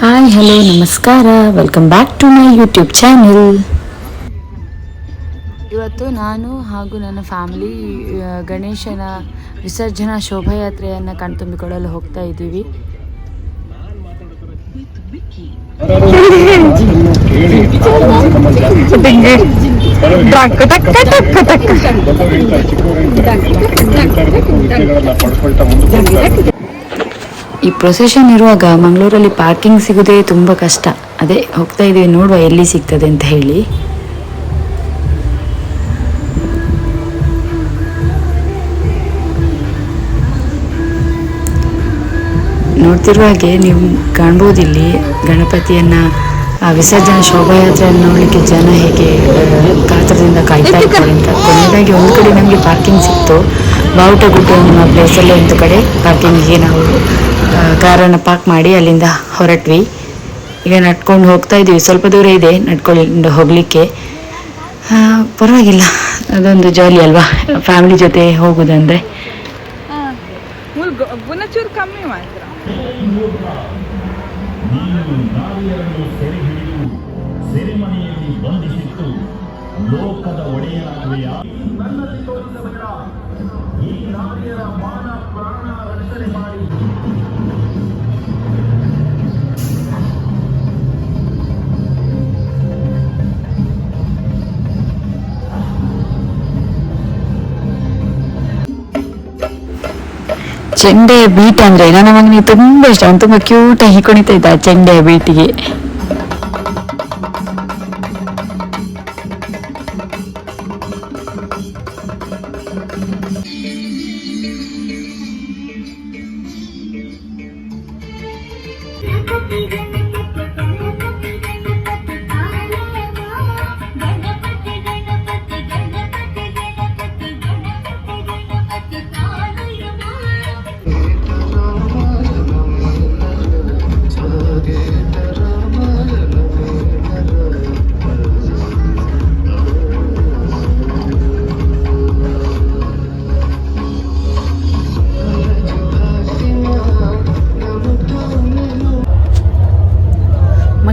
Hi hello ನಮಸ್ಕಾರ welcome back to my YouTube channel ಇವತ್ತು ನಾನು ಹಾಗೂ ನನ್ನ ಫ್ಯಾಮಿಲಿ ಗಣೇಶನ ವಿಸರ್ಜನಾ ಶೋಭಾಯಾತ್ರೆಯನ್ನು ಕಣ್ತುಂಬಿಕೊಳ್ಳಲು ಹೋಗ್ತಾ ಇದ್ದೀವಿ. ಈ ಪ್ರೊಸೆಷನ್ ಇರುವಾಗ ಮಂಗಳೂರಲ್ಲಿ ಪಾರ್ಕಿಂಗ್ ಸಿಗೋದೇ ತುಂಬ ಕಷ್ಟ. ಅದೇ ಹೋಗ್ತಾ ಇದ್ದೀವಿ, ನೋಡುವ ಎಲ್ಲಿ ಸಿಗ್ತದೆ ಅಂತ ಹೇಳಿ. ನೋಡ್ತಿರುವ ಹಾಗೆ ನೀವು ಕಾಣ್ಬೋದು ಇಲ್ಲಿ ಗಣಪತಿಯನ್ನ, ಆ ವಿಸರ್ಜನೆ ಶೋಭಾಯಾತ್ರೆಯನ್ನು ನೋಡಲಿಕ್ಕೆ ಜನ ಹೇಗೆ ಕಾತರದಿಂದ ಕಾಯ್ತಾ ಇರ್ತಾರೆ ಅಂತ. ಕೊನೆಯದಾಗಿ ಒಂದು ಕಡೆ ನಮಗೆ ಪಾರ್ಕಿಂಗ್ ಸಿಕ್ತು. ಬಾವುಟಗುಡ್ಡೆ ನಮ್ಮ ಪ್ಲೇಸಲ್ಲೇ ಒಂದು ಕಡೆ ಪಾರ್ಕಿಂಗಿಗೆ ನಾವು ಕಾರನ್ನು ಪಾರ್ಕ್ ಮಾಡಿ ಅಲ್ಲಿಂದ ಹೊರಟ್ವಿ. ಈಗ ನಡ್ಕೊಂಡು ಹೋಗ್ತಾ ಇದ್ದೀವಿ ಸ್ವಲ್ಪ ದೂರ ಇದೆ ನಡ್ಕೊಂಡು ಹೋಗಲಿಕ್ಕೆ. ಪರವಾಗಿಲ್ಲ. ಅದೊಂದು ಜಾಲಿ ಅಲ್ವಾ? ಫ್ಯಾಮಿಲಿ ಜೊತೆ ಹೋಗೋದಂದ್ರೆ. ಲೋಕದ ಒಡೆಯನಾಗುವೆಯ ನನ್ನಲ್ಲಿ ತೋರಿಸಬೇಡ ಈ ನಾರಿಯರ ಮಾನ ಪ್ರಾಣ ರಕ್ಷಣೆ ಮಾಡಿ ಚೆಂಡೆಯ ಬೀಟ್ ಅಂದ್ರೆ ನನ್ನ ಮಗನಿಗೆ ತುಂಬಾ ಇಷ್ಟ ಅವನು ತುಂಬಾ ಕ್ಯೂಟ್ ಆಗಿ ಕುಣಿತಾ ಇದ್ದ ಆ ಚೆಂಡೆಯ ಬೀಟಿಗೆ ಗಣಪತಿ ಗಣಪತಿ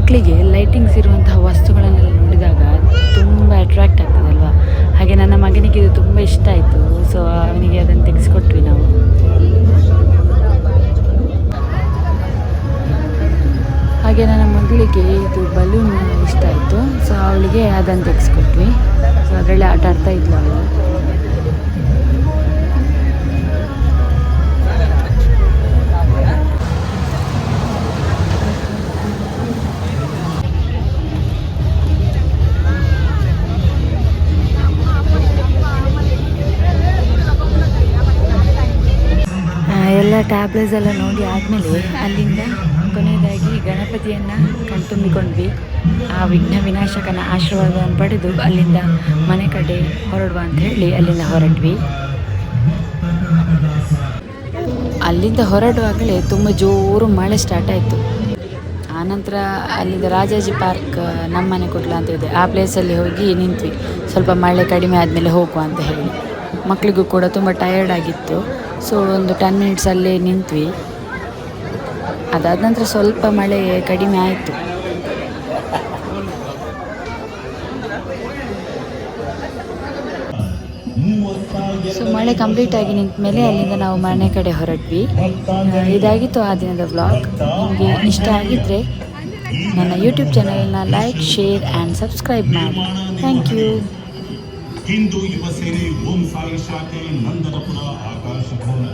ಮಕ್ಕಳಿಗೆ ಲೈಟಿಂಗ್ಸ್ ಇರುವಂತಹ ವಸ್ತುಗಳನ್ನೆಲ್ಲ ನೋಡಿದಾಗ ತುಂಬ ಅಟ್ರಾಕ್ಟ್ ಆಗ್ತದಲ್ವಾ? ಹಾಗೆ ನನ್ನ ಮಗನಿಗೆ ಇದು ತುಂಬ ಇಷ್ಟ ಆಯಿತು. ಸೊ ಅವನಿಗೆ ಅದನ್ನು ತೆಗೆಸ್ಕೊಟ್ವಿ ನಾವು. ಹಾಗೆ ನನ್ನ ಮಗಳಿಗೆ ಇದು ಬಲೂನ್ ಇಷ್ಟ ಆಯಿತು. ಸೊ ಅವಳಿಗೆ ಅದನ್ನು ತೆಗೆಸ್ಕೊಟ್ವಿ. ಸೊ ಅದರಲ್ಲಿ ಆಟ ಆಡ್ತಾ ಇದ್ಲು ಅವಳು. ಟ್ಯಾಬ್ಲೆಟ್ಸ್ ಎಲ್ಲ ನೋಡಿ ಆದಮೇಲೆ ಅಲ್ಲಿಂದ ಕೊನೆಯದಾಗಿ ಗಣಪತಿಯನ್ನು ಕಣ್ತುಂಬಿಕೊಂಡ್ವಿ. ಆ ವಿಘ್ನ ವಿನಾಶಕನ ಆಶೀರ್ವಾದವನ್ನು ಪಡೆದು ಅಲ್ಲಿಂದ ಮನೆ ಕಡೆ ಹೊರಡುವ ಅಂತ ಹೇಳಿ ಅಲ್ಲಿಂದ ಹೊರಟ್ವಿ. ಅಲ್ಲಿಂದ ಹೊರಡುವಾಗಲೇ ತುಂಬ ಜೋರು ಮಳೆ ಸ್ಟಾರ್ಟ್ ಆಯಿತು. ಆನಂತರ ಅಲ್ಲಿಂದ ರಾಜಾಜಿ ಪಾರ್ಕ್ ನಮ್ಮನೆ ಕೊಡ್ಲ ಅಂತ ಇದೆ. ಆ ಪ್ಲೇಸಲ್ಲಿ ಹೋಗಿ ನಿಂತ್ವಿ. ಸ್ವಲ್ಪ ಮಳೆ ಕಡಿಮೆ ಆದಮೇಲೆ ಹೋಗುವ ಅಂತ ಹೇಳಿ. ಮಕ್ಕಳಿಗೂ ಕೂಡ ತುಂಬ ಟಯರ್ಡ್ ಆಗಿತ್ತು. ಸೊ ಒಂದು ಟೆನ್ ಮಿನಿಟ್ಸ್ ಅಲ್ಲಿ ನಿಂತ್ವಿ. ಅದಾದ ನಂತರ ಸ್ವಲ್ಪ ಮಳೆ ಕಡಿಮೆ ಆಯಿತು. ಸೊ ಮಳೆ ಕಂಪ್ಲೀಟ್ ಆಗಿ ನಿಂತ ಮೇಲೆ ಅಲ್ಲಿಂದ ನಾವು ಮನೆ ಕಡೆ ಹೊರಟ್ವಿ. ಇದಾಗಿತ್ತು ಆ ದಿನದ ಬ್ಲಾಗ್ ನಿಮಗೆ ಇಷ್ಟ ಆಗಿದ್ದರೆ ನನ್ನ ಯೂಟ್ಯೂಬ್ ಚಾನಲ್ನ ಲೈಕ್ ಶೇರ್ ಆ್ಯಂಡ್ ಸಬ್ಸ್ಕ್ರೈಬ್ ಮಾಡಿ. ಥ್ಯಾಂಕ್ ಯು ಹಿಂದೂ ಯುವ ಸೇನೆ ಓಂ ಸಾಯಿ ಶಾಖೆ ನಂದನಪುರ ಆಕಾಶ ಭವನ.